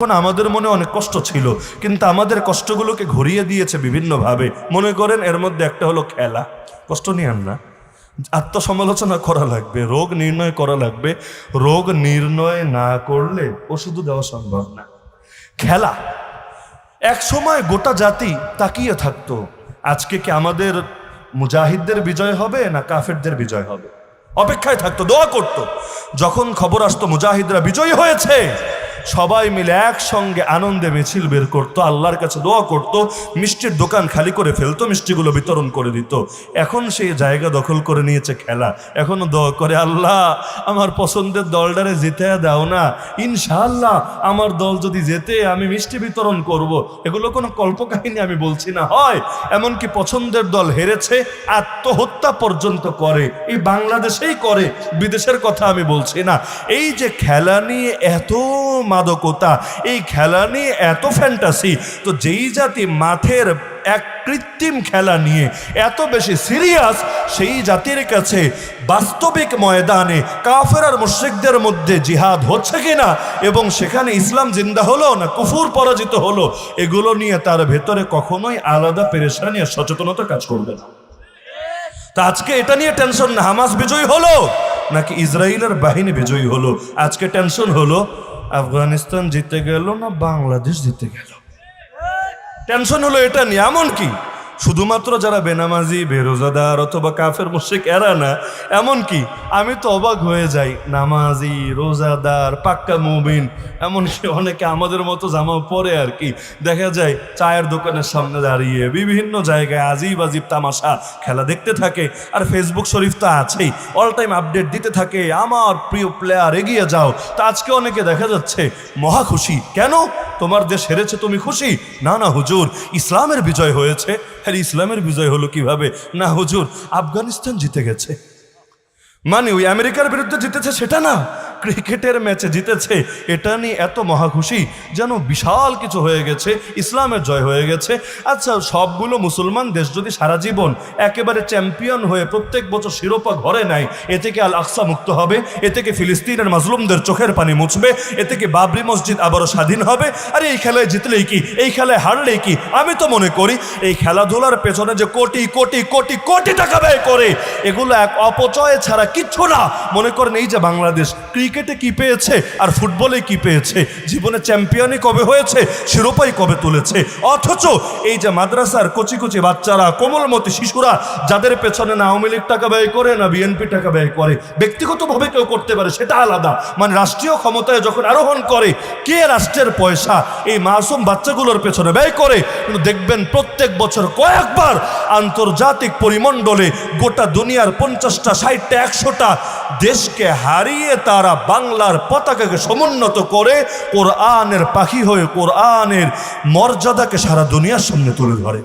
তখন আমাদের মনে অনেক কষ্ট ছিল, কিন্তু আমাদের কষ্টগুলোকে ঘুরিয়ে দিয়েছে বিভিন্নভাবে। মনে করেন এর মধ্যে একটা হলো খেলা। কষ্ট নিয়ে না। আত্মসমালোচনা করা লাগবে, রোগ নির্ণয় করা লাগবে। রোগ নির্ণয় না করলে ওষুধও দেওয়া সম্ভব না। খেলা। এক সময় গোটা জাতি তাকিয়ে থাকতো, আজকে কি আমাদের মুজাহিদদের বিজয় হবে না কাফেরদের বিজয় হবে? অপেক্ষায় থাকতো, দোয়া করত। যখন খবর আসতো, মুজাহিদরা বিজয়ী হয়েছে। সবাই মিলে একসঙ্গে আনন্দে মিছিল বের করতো, আল্লাহর কাছে দোয়া করত, মিষ্টির দোকান খালি করে ফেলতো, মিষ্টিগুলো বিতরণ করে দিত। এখন সেই জায়গা দখল করে নিয়েছে খেলা। এখনও দোয়া করে, আল্লাহ, আমার পছন্দের দলটারে জিতে দাও না। ইনশাআল্লাহ, আমার দল যদি যেতে আমি মিষ্টি বিতরণ করব। এগুলো কোনো কল্পকাহিনী আমি বলছি না। হয়, এমনকি পছন্দের দল হেরেছে, আত্মহত্যা পর্যন্ত করে। এই বাংলাদেশেই করে, বিদেশের কথা আমি বলছি না। এই যে খেলা নিয়ে এত মাদকতা। এই খেলা নিয়ে এত ফ্যান্টাসি তো যেই জাতি মাঠের এক কৃত্রিম খেলা নিয়ে এত বেশি সিরিয়াস সেই জাতির কাছে বাস্তবিক ময়দানে কাফের আর মুশ্রিকদের মধ্যে জিহাদ হচ্ছে কিনা এবং সেখানে ইসলাম জিন্দা হলো না কুফুর পরাজিত হলো, এগুলো নিয়ে তার ভেতরে কখনোই আলাদা পেরেশানি আর সচেতনতা কাজ করবে না। তা আজকে এটা নিয়ে টেনশন না, হামাস বিজয়ী হলো নাকি ইসরায়েলের বাহিনী বিজয়ী হলো? আজকে টেনশন হলো আফগানিস্তান জিতে গেল না বাংলাদেশ জিতে গেল? টেনশন হলো এটা নিয়ে এমন কি? শুধুমাত্র যারা বেনামাজি, বেরোজাদার অথবা কাফের মুশিক এরা না এমন কি আমি তো অবাক হয়ে যাই, নামাজি, রোজাদার, পাক্কা মুমিন, এমনকি অনেকে আমাদের মতো জামা পরে আর কি। দেখা যায়, চায়ের দোকানের সামনে দাঁড়িয়ে বিভিন্ন জায়গায় আজিব আজিব তামাশা, খেলা দেখতে থাকে, আর ফেসবুক শরীফ তো আছেই অল টাইম আপডেট দিতে থাকে, আমার প্রিয় প্লেয়ার এগিয়ে যাও। তা আজকে অনেকে দেখা যাচ্ছে, মহা খুশি। কেন? তোমার দেশ হেরেছে, তুমি খুশি? না না, হুজুর, ইসলামের বিজয় হয়েছে। হ্যাঁ ইসলামের বিজয় হলো কীভাবে? না, হুজুর, আফগানিস্তান জিতে গেছে। মানে ওই আমেরিকার বিরুদ্ধে জিতেছে সেটা না। ক্রিকেটের ম্যাচে জিতেছে, এটা নিয়ে এত মহা খুশি যেন বিশাল কিছু হয়ে গেছে, ইসলামের জয় হয়ে গেছে। আচ্ছা সবগুলো মুসলমান দেশ যদি সারা জীবন একেবারে চ্যাম্পিয়ন হয়ে প্রত্যেক বছর শিরোপা ঘরে নেয়, এ থেকে আল আকসা মুক্ত হবে, এ থেকে ফিলিস্তিনের মাজলুমদের চোখের পানি মুছবে, এ থেকে বাবরি মসজিদ আবারও স্বাধীন হবে, আর এই খেলায় জিতলেই কি, এই খেলায় হারলেই কি, আমি তো মনে করি এই খেলাধুলার পেছনে যে কোটি কোটি কোটি কোটি টাকা ব্যয় করে, এগুলো এক অপচয় ছাড়া কিচ্ছু না। মনে করেন এই যে বাংলাদেশ ক্রিকেটে কি পেয়েছে? আর ফুটবলে কি পেয়েছে? জীবনে চ্যাম্পিয়নই কবে হয়েছে? শিরোপাই কবে তুলেছে? অথচ এই যে মাদ্রাসার কচি কচি বাচ্চারা, কোমলমতি শিশুরা, যাদের পেছনে না আওয়ামী লীগ টাকা ব্যয় করে, না বিএনপি টাকা ব্যয় করে, ব্যক্তিগতভাবে কেউ করতে পারে, সেটা আলাদা। মানে রাষ্ট্রীয় ক্ষমতায় যখন আরোহণ করে, কে রাষ্ট্রের পয়সা এই মাসুম বাচ্চাগুলোর পেছনে ব্যয় করে? কিন্তু দেখবেন প্রত্যেক বছর কয়েকবার আন্তর্জাতিক পরিমণ্ডলে গোটা দুনিয়ার পঞ্চাশটা, ষাটটা, একশোটা দেশকে হারিয়ে তারা বাংলার পতাকাকে সমুন্নত করে কোরআনের পাখি হয়ে কোরআনের মর্যাদাকে সারা দুনিয়ার সামনে তুলে ধরে।